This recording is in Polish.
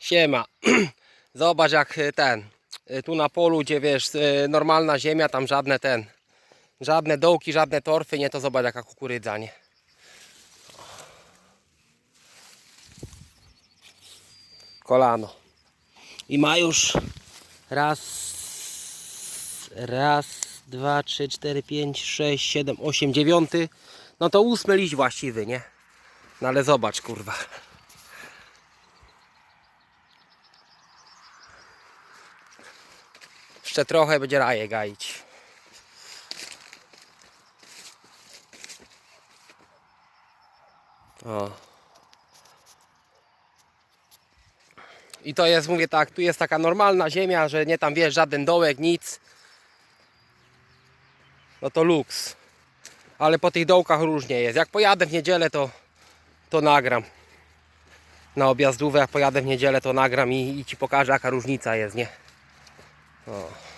Siema. Zobacz jak y, ten. y, Tu na polu, gdzie wiesz, y, normalna ziemia, tam żadne ten. Żadne dołki, żadne torfy, nie to zobacz jaka kukurydza, nie? Kolano. I ma już raz, raz, dwa, trzy, cztery, pięć, sześć, siedem, osiem, dziewiąty. No to ósmy liść właściwy, nie? No ale zobacz, kurwa. Jeszcze trochę będzie raje gaić. O. I to jest, mówię tak, tu jest taka normalna ziemia, że nie tam wiesz, żaden dołek, nic. No to luks. Ale po tych dołkach różnie jest. Jak pojadę w niedzielę, to, to nagram. Na objazdówę, jak pojadę w niedzielę, to nagram i, i ci pokażę, jaka różnica jest, nie? O.